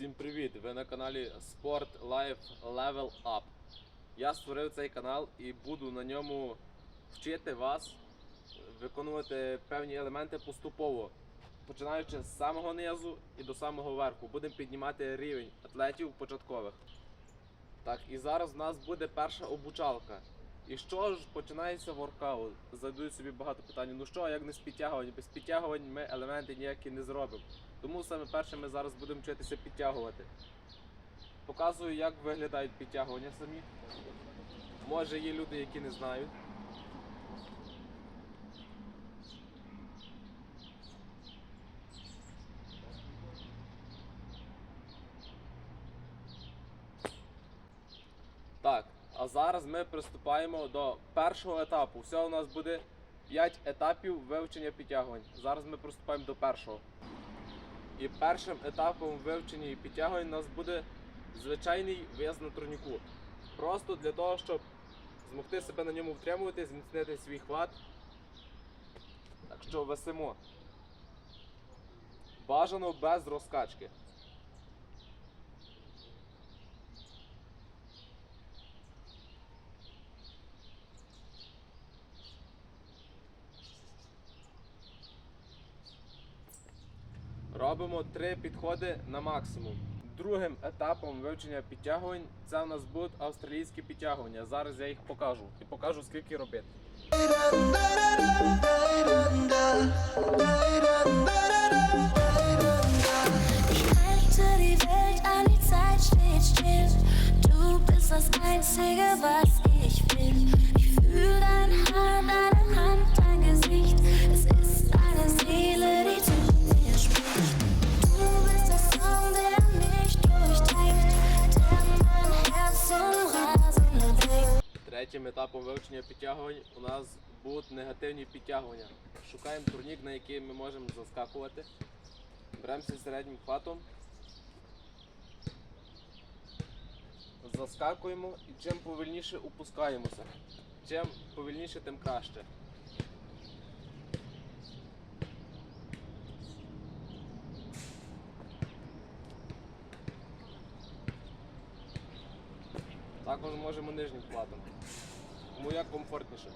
Всім привіт! Ви на каналі Sport Life Level Up. Я створив цей канал і буду на ньому вчити вас виконувати певні елементи поступово, починаючи з самого низу і до самого верху. Будемо піднімати рівень атлетів початкових. Так, і зараз в нас буде перша обучалка. І що ж починається воркаут? Задають собі багато питань. Ну що, як не з підтягувань? Без підтягувань ми елементи ніякі не зробимо. Тому саме перше ми зараз будемо вчитися підтягувати. Показую, як виглядають підтягування самі. Може є люди, які не знають. Так, а зараз ми приступаємо до першого етапу. Всього у нас буде 5 етапів вивчення підтягувань. Зараз ми приступаємо до першого. І першим етапом вивчення підтягувань у нас буде звичайний в'їзд на турніку. Просто для того, щоб змогти себе на ньому втримувати, зміцнити свій хват. Так що весимо. Бажано без розкачки. Робимо три підходи на максимум. Другим етапом вивчення підтягувань це у нас будуть австралійські підтягування. Зараз я їх покажу і покажу скільки робити. Ich will. Третім етапом вивчення підтягувань у нас будуть негативні підтягування. Шукаємо турнік, на який ми можемо заскакувати. Беремося середнім хватом. Заскакуємо і чим повільніше опускаємося. Чим повільніше, тим краще. Також можемо нижнім хватом. Кому як комфортніше.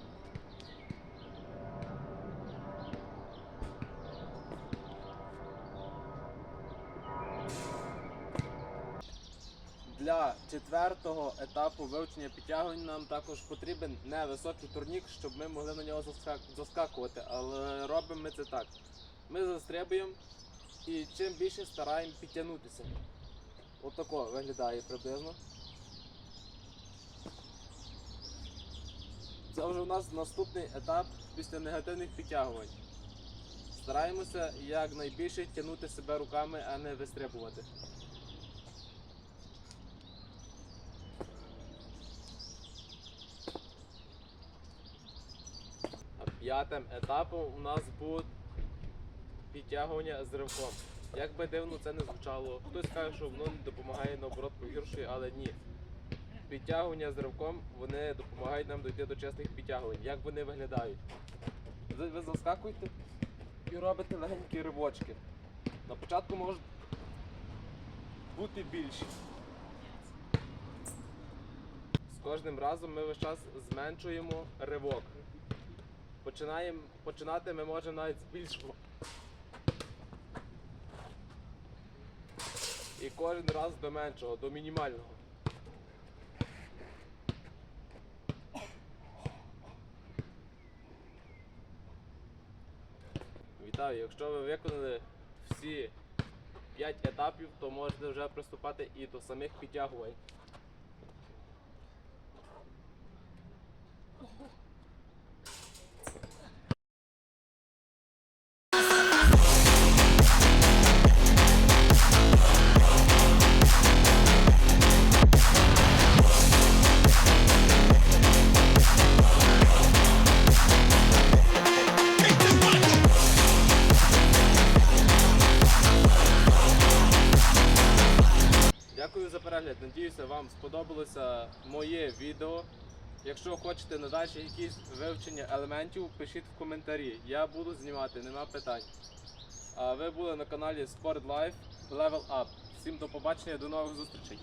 Для четвертого етапу вивчення підтягувань нам також потрібен невисокий турнік, щоб ми могли на нього заскакувати. Але робимо ми це так. Ми застрибуємо і чим більше стараємо підтягнутися. Отако виглядає приблизно. Це вже у нас наступний етап після негативних підтягувань. Стараємося якнайбільше тягнути себе руками, а не вистрибувати. П'ятим етапом у нас будуть підтягування з ривком. Як би дивно це не звучало, хтось каже, що воно не допомагає наоборот погіршує, але ні. Підтягування з ривком вони допомагають нам дойти до чесних підтягувань. Як вони виглядають? Ви, заскакуєте і робите легенькі ривочки. На початку можуть бути більші. З кожним разом ми весь час зменшуємо ривок. Починаємо, починати ми можемо навіть з. І кожен раз до меншого, до мінімального. Вітаю, якщо ви виконали всі 5 етапів, то можете вже приступати і до самих підтягувань. Дякую за перегляд. Надіюся, вам сподобалося моє відео. Якщо хочете надальше якісь вивчення елементів, пишіть в коментарі. Я буду знімати, нема питань. А ви були на каналі Sport Life Level Up. всім до побачення, до нових зустрічей.